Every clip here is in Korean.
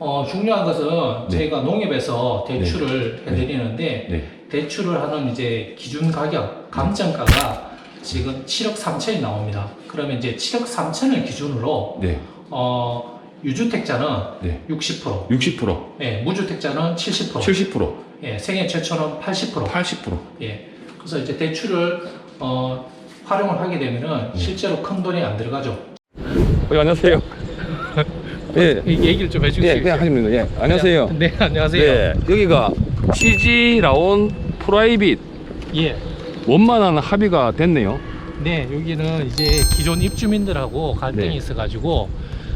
어, 중요한 것은 네. 저희가 농협에서 대출을 해드리는데 네. 대출을 하는 이제 기준 가격 감정가가 지금 7억 3천이 나옵니다. 그러면 이제 7억 3천을 기준으로 네. 어, 유주택자는 네. 60%, 60%, 예, 무주택자는 70%, 70%, 예, 생애 최초는 80%, 80%. 예. 그래서 이제 대출을 어, 활용을 하게 되면은 실제로 큰 돈이 안 들어가죠. 어, 안녕하세요. 예. 얘기를 좀 해주세요. 예, 그냥 하시면 됩니다. 예. 안녕하세요. 네, 안녕하세요. 네. 여기가 CG 라온 프라이빗 예. 원만한 합의가 됐네요. 네, 여기는 이제 기존 입주민들하고 갈등이 네. 있어가지고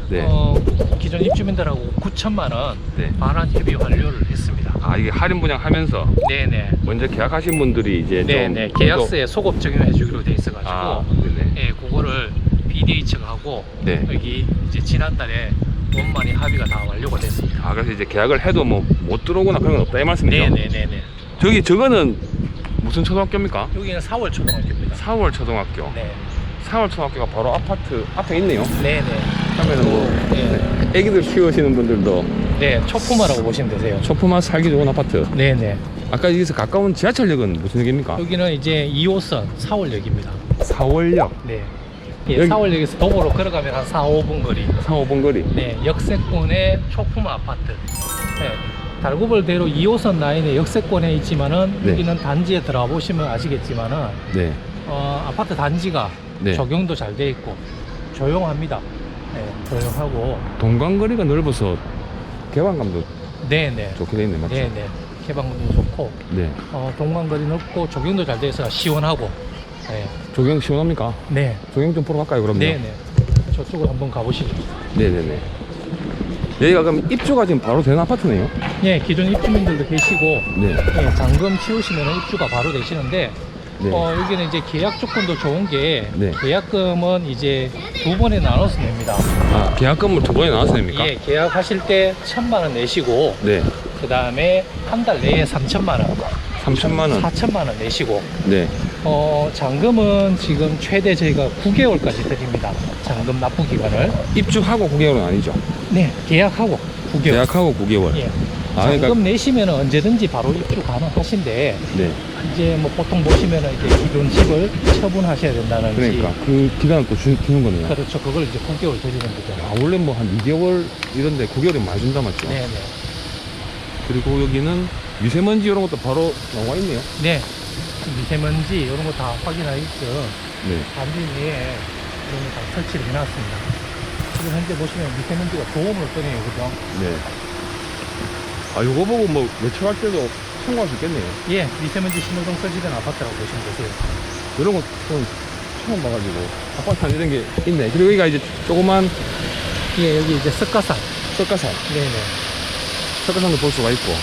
네. 어, 기존 입주민들하고 9천만 원 네. 반환 협의 완료를 했습니다. 아, 이게 할인 분양하면서 네네. 먼저 계약하신 분들이 이제 네네. 좀 계약서에 소급 적용해 주기로 돼 있어가지고 아, 네네. 예, 그거를 BDA 측하고 네. 여기 이제 지난달에 원만히 합의가 다 완료가 됐습니다. 아, 그래서 이제 계약을 해도 뭐 못 들어오거나 그런 건 없다 이 말씀이죠? 네네네네. 저기 저거는 무슨 초등학교입니까? 여기는 4월 초등학교입니다. 4월 초등학교. 네. 4월 초등학교가 바로 아파트 앞에 있네요. 네네. 그러면은 뭐 네. 네. 애기들 키우시는 분들도 네, 초품화라고 보시면 되세요. 초품화 살기 좋은 아파트. 네네. 아까 여기서 가까운 지하철역은 무슨 역입니까? 여기는 이제 2호선 4월역입니다. 4월역. 네. 예, 여기- 4월역에서 도보로 걸어가면 한 4, 5분 거리. 4, 5분 거리. 네, 역세권의 초품 아파트. 네. 달구벌대로 2호선 라인의 역세권에 있지만은 네. 여기는 단지에 들어가 보시면 아시겠지만은 네. 어, 아파트 단지가 네. 적용도 잘 돼 있고 조용합니다. 네, 조용하고 동강거리가 넓어서 개방감도 네네. 좋게 돼 있네, 맞죠? 네네. 개방도 좋고 네. 어, 동광거리 넓고 적용도 잘 돼 있어 시원하고. 네. 조경 시원합니까? 네. 조경 좀 보러 갈까요, 그럼요? 네네. 저쪽으로 한번 가보시죠. 네네네. 여기가 그럼 입주가 지금 바로 되는 아파트네요? 예, 기존 입주민들도 계시고 네. 예, 잔금 치우시면 입주가 바로 되시는데 네. 어, 여기는 이제 계약 조건도 좋은 게 네. 계약금은 이제 두 번에 나눠서 냅니다. 아, 계약금을 두 번에 나눠서 냅니까? 예, 계약하실 때 천만 원 내시고 네. 그 다음에 한 달 내에 삼천만 원, 3천만 원. 사천만 원 내시고 네. 어, 잔금은 지금 최대 저희가 9개월까지 드립니다. 잔금 납부 기간을. 입주하고 9개월은 아니죠? 네, 계약하고 9개월. 계약하고 9개월. 예. 아, 잔금 그러니까 내시면 언제든지 바로 입주 가능하신데 네. 이제 뭐 보통 보시면은 이제 기존 집을 처분하셔야 된다는지 그러니까 그 기간을 또 주, 주는 거네요. 그렇죠 그걸 이제 9개월 드리는 거죠 아, 원래 뭐 한 2개월 이런데 9개월이 많이 준다 맞죠? 네네 그리고 여기는 미세먼지 이런 것도 바로 나와 있네요. 네 미세먼지 이런 거 다 확인하게끔 네. 단지 위에 이런 거 다 설치를 해놨습니다 지금 현재 보시면 미세먼지가 도움을 꺼내요 그죠 네. 아, 요거 보고 뭐 매출할 때도 참고할 수 있겠네요. 예 미세먼지 신호등 설치된 아파트라고 보시면 되세요 이런 거 좀 처음 봐가지고 아파트 안 이런 게 있네. 그리고 여기가 이제 조그만 예 여기 이제 석가산 석가산, 네네 석가산도 볼 수가 있고.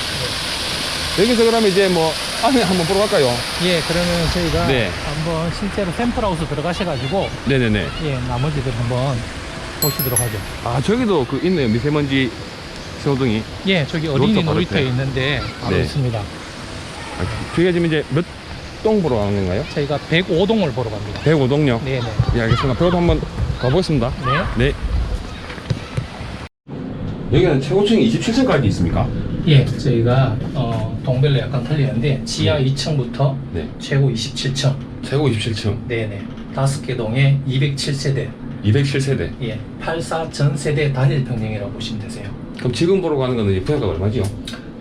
여기서 그러면 이제 뭐 안에 한번 보러 갈까요? 예 그러면 저희가 네. 한번 실제로 샘플하우스 들어가셔가지고 네네네. 예 나머지들 한번 보시도록 하죠 아 저기도 그 있네요 미세먼지 신호등이. 예, 저기 어린이 놀이터 바로 놀이터에 옆에. 있는데 바로 네. 있습니다. 아, 저희가 지금 이제 몇 동 보러 가는 건가요? 저희가 105동을 보러 갑니다. 105동요. 네네. 예 알겠습니다. 배우도 한번 가보겠습니다. 네. 네. 여기는 최고층이 27층까지 있습니까? 예, 저희가 어, 동별로 약간 틀리는데 지하 네. 2층부터 네. 최고 27층. 최고 27층. 네네. 다섯 개 동에 207세대. 207세대. 예, 84 전세대 단일 평형이라고 보시면 되세요. 그럼 지금 보러 가는 거는 분양가 얼마죠?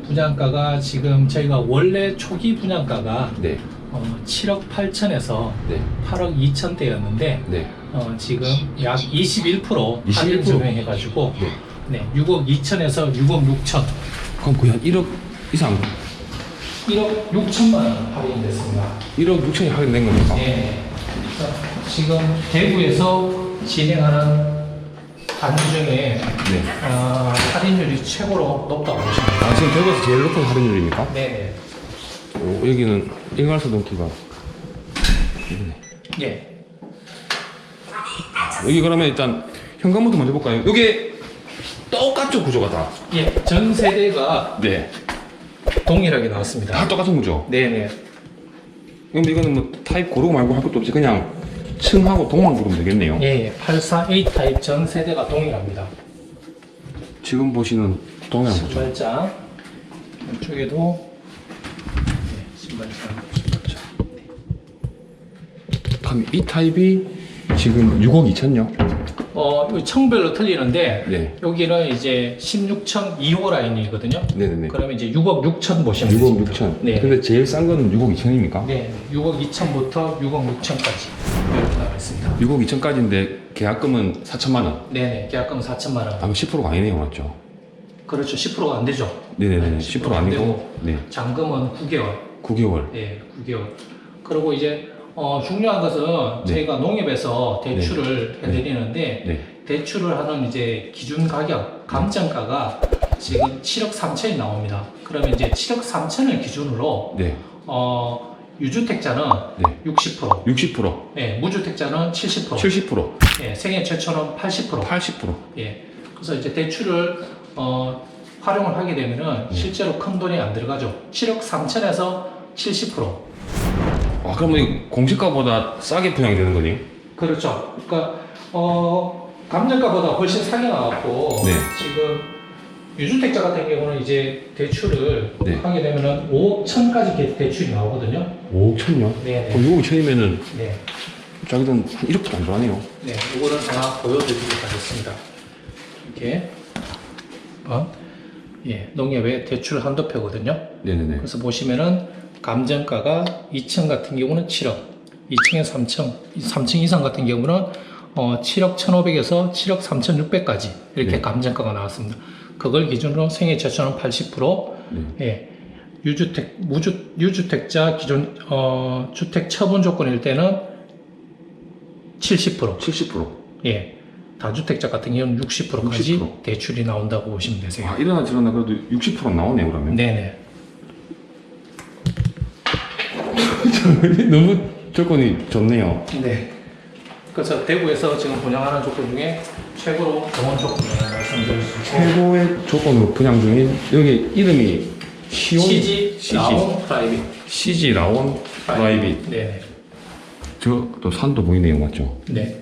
분양가가 지금 저희가 원래 초기 분양가가 네. 어, 7억 8천에서 네. 8억 2천대였는데 네. 어, 지금 약 21% 21%? 할인 적용해가지고 네. 네, 6억 2천에서 6억 6천, 그럼 거의 한 1억 이상. 1억 6천만 원 할인됐습니다. 1억 6천이 할인된 겁니까? 네. 그래서 지금 대구에서 진행하는 단지 중에 네. 어, 할인율이 최고로 높다고 보시면. 아, 지금 대구에서 제일 높은 할인율입니까? 네, 오, 여기는 일괄소동기가. 예. 여기 그러면 일단 현관부터 먼저 볼까요? 여기 똑같죠, 구조가 다. 예, 전 세대가 네. 동일하게 나왔습니다. 다 똑같은 구조. 네네. 그럼 이거는 뭐 타입 고르고 말고 할 것도 없이 그냥 층하고 동만 부르면 되겠네요. 예, 84A 타입 전 세대가 동일합니다. 지금 보시는 동네랑 붙여. 신발장 이쪽에도 네, 신발장 그럼 이 타입이 지금 6억 2천요? 어, 청별로 틀리는데 네. 여기는 이제 16천 2호 라인이거든요. 네네네. 그러면 이제 6억 6천 보시면 6억 되십니다. 6천. 네. 근데 제일 싼 거는 6억 2천입니까? 네, 6억 2천부터 6억 6천까지 이렇게 나와 있습니다. 6억 2천까지인데 계약금은 4천만 원. 네네, 계약금 4천만 원. 아마 10%가 아니네요, 맞죠? 그렇죠, 10%가 안 되죠. 네네네. 네, 10% 10%안 아니고, 되고. 네. 잔금은 9개월. 9개월. 예, 9개월. 그리고 이제 어, 중요한 것은 네. 저희가 농협에서 대출을 해드리는데 네. 대출을 하는 이제 기준 가격 감정가가 지금 7억 3천이 나옵니다. 그러면 이제 7억 3천을 기준으로 네. 어, 유주택자는 네. 60%, 60%, 예, 무주택자는 70%, 70%, 예, 생애 최초는 80%. 80%. 예. 그래서 이제 대출을 어, 활용을 하게 되면은 네. 실제로 큰 돈이 안 들어가죠. 7억 3천에서 70%. 와, 그러면 이 공시가보다 싸게 분양이 되는 거니? 그렇죠. 그러니까 어, 감정가보다 훨씬 상이 나왔고 네. 지금 유주택자 같은 경우는 이제 대출을 네. 하게 되면은 5억 천까지 개- 대출이 나오거든요. 5억 천요? 네, 네. 그럼 6억 2천이면은 네. 자기들 한 1억도 안 들어가네요. 네, 이거는 하나 보여드리도록 하겠습니다. 이렇게 한번 예, 농협의 대출 한도표거든요. 네네네. 그래서 보시면은 감정가가 2층 같은 경우는 7억, 2층에 3층, 3층 이상 같은 경우는 어, 7억 1,500에서 7억 3,600까지 이렇게 네. 감정가가 나왔습니다. 그걸 기준으로 생애 최초는 80%, 네. 예, 유주택 무주 유주택자 기존 어, 주택 처분 조건일 때는 70%, 70%. 예, 다주택자 같은 경우는 60%까지 60%. 대출이 나온다고 보시면 되세요. 아, 일어나 저러나 그래도 60% 나오네, 그러면. 네네. 너무 조건이 좋네요. 네. 그래서 대구에서 지금 분양하는 조건 중에 최고로 좋은 조건을 말씀드릴 수 있고 최고의 조건으로 분양 중인 여기 이름이 시온 CG 라온 프라이빗 CG 라온 프라이빗. 네. 저 또 산도 보이네요, 맞죠? 네.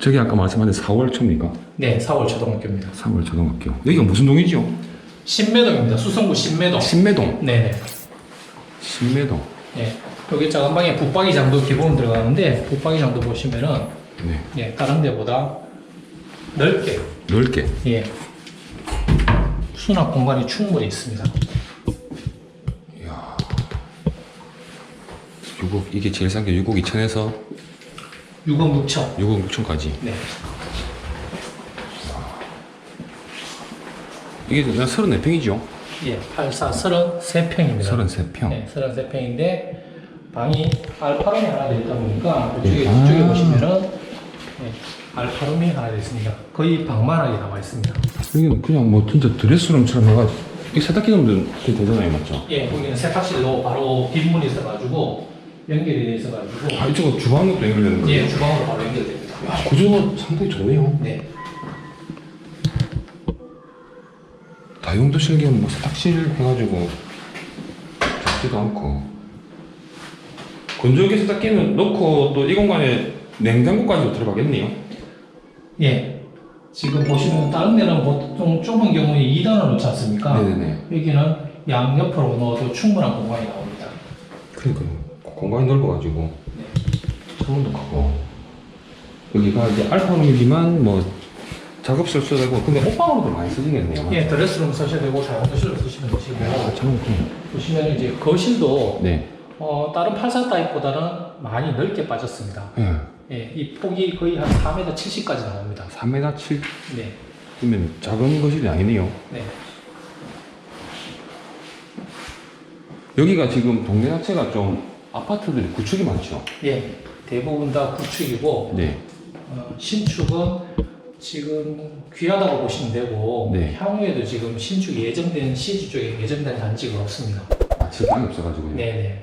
저기 아까 말씀하신 4월 초입니까? 네. 4월 초등학교입니다. 3월 초등학교. 여기가 무슨 동이죠? 신매동입니다. 수성구 신매동. 신매동. 네네. 신매동. 네. 여기 자간방에 붙박이 장도 기본 들어가는데 붙박이 장도 보시면은 네. 예, 다른 데보다 넓게 넓게. 예. 수납 공간이 충분히 있습니다. 6억 이게 제일 싼 게 6억 2천에서 6억 6천. 6억 6천까지. 네. 이게 그냥 34평이죠? 예, 84 33평입니다. 33평. 네, 33평인데 방이 알파룸이 하나 되어 있다 보니까 이쪽에, 네. 아. 이쪽에 보시면은 네, 알파룸이 하나 되어 있습니다. 거의 방만하게 나와 있습니다. 여기는 그냥 뭐 진짜 드레스룸처럼 해가지고 이 세탁기 되게 되잖아요, 맞죠? 예, 거기는 세탁실로 바로 빈문이 있어가지고 연결이 되어 있어가지고 아, 이쪽은 주방도 연결되는 거예요? 예, 주방으로 바로 연결됩니다. 아, 구조가 상당히 좋네요. 네, 다용도 실기는 뭐 세탁실 해가지고 작지도 않고 건조기 세탁기는 넣고 또 이 공간에 냉장고까지 들어가겠네요. 예. 지금 보시면 다른 데는 보통 좁은 경우에 2단을 놓지 않습니까? 네네네. 여기는 양옆으로 넣어도 충분한 공간이 나옵니다. 그러니까요. 공간이 넓어가지고 창문도 크고 여기가 이제 알파룸이지만 뭐 작업실 써도 되고 근데 옷방으로도 많이 쓰시겠네요. 예, 드레스룸 쓰셔도 되고 자연도실로 쓰시면 되시고 아, 참. 보시면 이제 거실도 네. 어, 다른 84 타입보다는 많이 넓게 빠졌습니다. 예. 예, 이 폭이 거의 한 4m 70까지 나옵니다. 3m 7 네, 이면 작은 거실이 아니네요. 네, 여기가 지금 동네 자체가 좀 아파트들이 구축이 많죠. 예, 대부분 다 구축이고 네. 어, 신축은 지금 귀하다고 보시면 되고 네. 향후에도 지금 신축 예정된 시지 쪽에 예정된 단지가 없습니다. 아, 지방이 없어가지고요. 네네.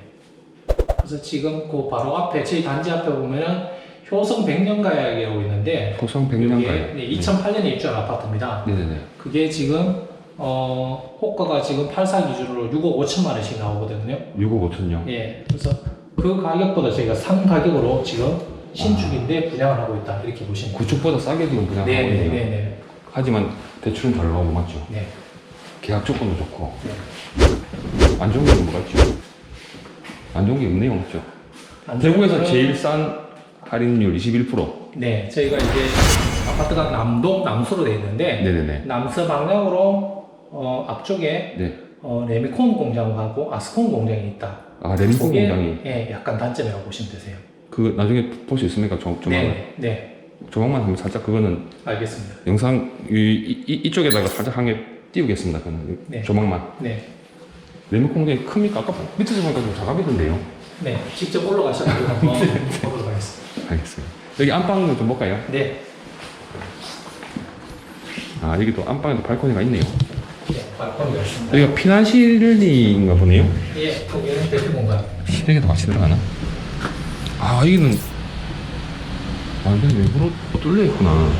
그래서 지금 그 바로 앞에 저희 단지 앞에 보면은 효성 백년가약이라고 있는데 이게 백년가요. 네, 2008년에 입주한 아파트입니다. 네네네. 그게 지금 어 호가가 지금 84 기준으로 6억 5천만 원씩 나오거든요. 6억 5천요. 예, 그래서 그 가격보다 저희가 상 가격으로 지금 신축인데 분양을 하고 있다 이렇게 보시면. 구축보다 싸게 지금 분양하고 네, 네, 있네요. 네, 네, 하지만 대출은 덜 나오고 맞죠? 네. 계약 조건도 좋고. 안 좋은 게 뭐가 있죠? 안 좋은 게 없네요, 맞죠? 대구에서 제일 싼 할인율 21%. 네, 저희가 이제 아파트가 남동 남서로 되어 있는데 네네네. 남서 방향으로 어, 앞쪽에 네. 어, 레미콘 공장하고 아스콘 공장이 있다. 아, 레미콘 그게, 공장이. 예, 약간 단점이라고 보시면 되세요. 그 나중에 볼 수 있습니까? 조, 조망을. 네, 네, 조망만 하면 살짝 그거는 알겠습니다. 영상 이, 이, 이 쪽에다가 살짝 한 개 띄우겠습니다. 그는 네. 조망만. 네, 레미콘 공장이 큽니까? 아까 밑에서 보니까 좀 작아 보이던데요. 네, 직접 올라가셔서 한번 보도록 하겠습니다. 알겠습니다. 여기 안방을 좀 볼까요? 네, 아 여기 또 안방에도 발코니가 있네요. 네, 발코니가 있습니다. 여기가 피난실인가 보네요. 예, 거기는 대표 공간. 시댁에도 같이 들어가나? 아 여기는 완전 외부로 뚫려 있구나.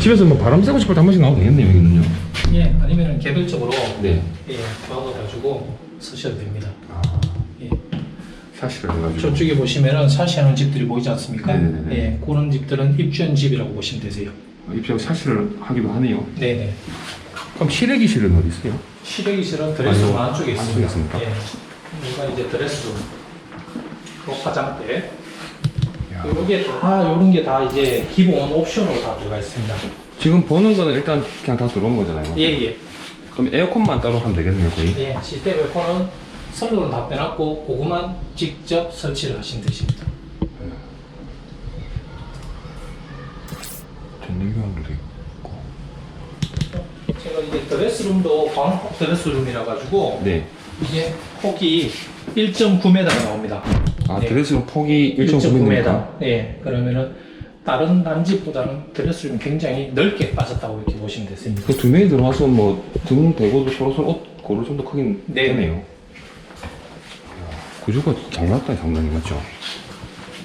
집에서 뭐 바람 쐬고 싶을 때 한 번씩 나와도 되겠네요 여기는요. 예, 아니면 개별적으로 네. 예, 막아가지고 쓰셔도 됩니다. 아 예. 사실을 해가지고. 저쪽에 보시면은 사시하는 집들이 보이지 않습니까? 네네네. 예, 그런 집들은 입주한 집이라고 보시면 되세요. 입장 사실을 하기도 하네요. 네네. 그럼 실외기실은 어디 있어요? 실외기실은 드레스룸. 안쪽에 있습니다. 안쪽에 있습니까? 예. 여기가 이제 드레스룸, 또 화장대. 요게 다 요런 게 다 이제 기본 옵션으로 다 들어가 있습니다. 지금 보는 거는 일단 그냥 다 들어온 거잖아요. 예 예. 그럼 에어컨만 따로 하면 되겠네요 거의. 예, 시스템 에어컨은 선로는 다 빼놨고 그것만 직접 설치를 되십니다. 전기교환도 돼 있고. 제가 이제 드레스룸도 광폭 드레스룸이라 가지고 네. 이게 폭이 1.9m가 나옵니다. 아 네. 드레스룸 폭이 1.9m. 예, 그러면은 다른 단집보다는 드레스룸이 굉장히 넓게 빠졌다고 이렇게 보시면 되습니다. 그 두 명이 들어와서 뭐등 대고도 서로 서로 옷 고를 정도 크긴 네. 되네요. 구조가 잘 맞다 상당히 맞죠?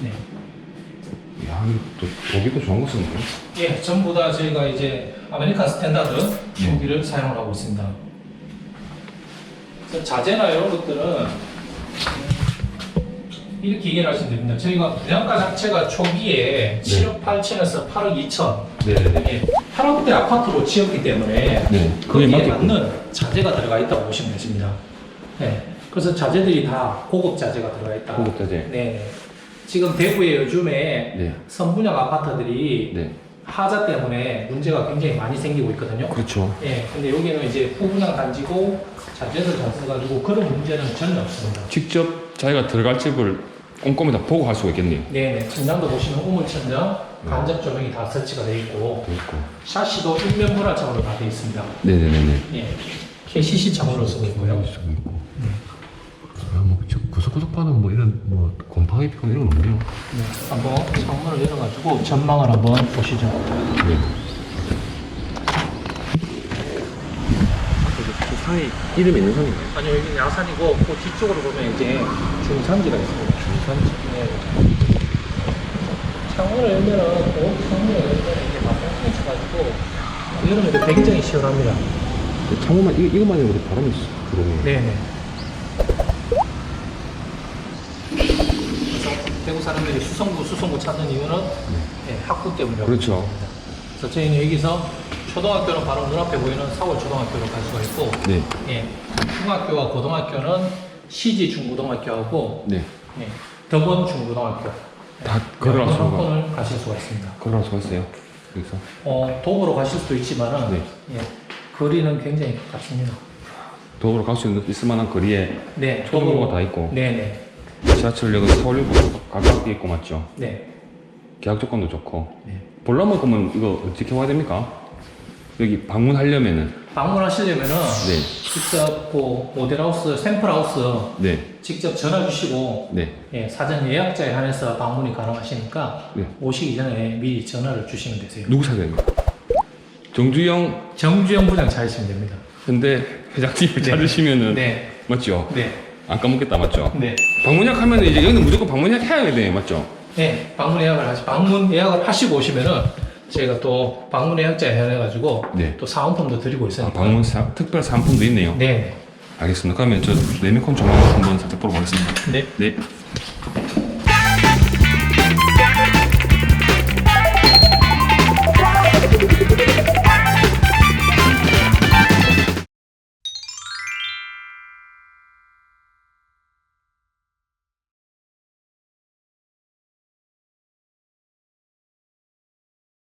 네. 야, 또 보기도 좋은 거 쓰네요. 예, 전부 다 저희가 이제 아메리칸 스탠다드 네. 조기를 사용을 하고 있습니다. 그래서 자재나 이런 것들은 이렇게 이해를 하시면 됩니다. 저희가 분양가 자체가 초기에 7억 8천에서 8억 2천, 네네네. 예, 8억대 아파트로 지었기 때문에 네. 거기에 그게 맞는 자재가 들어가 있다고 보시면 되십니다. 네. 그래서 자재들이 다 고급 자재가 들어가 있다. 고급 자재. 네. 지금 대구에 요즘에 네. 선분양 아파트들이 네. 하자 때문에 문제가 굉장히 많이 생기고 있거든요. 그렇죠. 예, 근데 여기는 이제 후분양 단지고 자재를 잘 써가지고 그런 문제는 전혀 없습니다. 직접 자기가 들어갈 집을 꼼꼼히 다 보고 할 수가 있겠네요. 네, 천장도 보시면 우물천장, 네. 간접 조명이 다 설치가 되어 있고 돼 있고. 샤시도 일면 분할창으로 다 되어 있습니다. 네네네네. 예, KCC 창으로 쓰고 있고요. 수가 있고. 아, 뭐, 저 구석구석 봐도 뭐 이런 뭐 곰팡이 피고 이런 건 없네요. 네, 한번 창문을 열어가지고 전망을 한번 보시죠. 네. 그 산이 이름이 있는 산인가요? 아니요, 여기 야산이고 그 뒤쪽으로 보면 이제 중산지가 있습니다. 중산지. 네. 창문을 열면은 그 창문을 열면 이게 막 펼쳐가지고 여름에도 굉장히 시원합니다. 창문만 이거 이것만 해도 바람이 들어오네요. 네네. 대구 사람들이 수성구 수성구 찾는 이유는 네, 학구 때문이라고 그렇죠. 그래서 저희는 여기서 초등학교는 바로 눈앞에 보이는 사월 초등학교로 갈 수가 있고 네. 예, 중학교와 고등학교는 시지 중고등학교하고 네. 예, 덕원 중고등학교 다 걸어갈 수가 학원을 가실 수가 있습니다. 걸어갈 수가 있어요. 여기서. 어, 도보로 가실 수도 있지만은 네. 예, 거리는 굉장히 가깝습니다. 도로로 갈 수 있을 만한 거리에 네, 초등부가 다 있고 네네. 지하철역은 서울역으로 가깝게 있고 맞죠? 네. 계약 조건도 좋고 네. 볼라면 그러면 이거 어떻게 와야 됩니까? 여기 방문하려면은 방문하시려면은 네. 직접 그 모델하우스, 샘플하우스 네. 직접 전화 주시고 네. 예, 사전 예약자에 한해서 방문이 가능하시니까 네. 오시기 전에 미리 전화를 주시면 되세요. 누구 사장입니까? 정주영 정주영 부장 찾으시면 됩니다. 현대 회장님을 네. 찾으시면은 네. 맞죠? 네. 안 까먹겠다 맞죠? 네. 방문약 하면 이제 여기는 무조건 방문약 해야 돼요 맞죠? 네. 방문 예약을 하시, 방문 예약을 하시고 오시면은 저희가 또 방문 예약자에 해가지고 네. 또 사은품도 드리고 아, 있으니까. 방문 사, 특별 상품도 있네요. 네. 알겠습니다. 그러면 저 레미콘 조망 한번 살짝 보러 가겠습니다. 네. 네.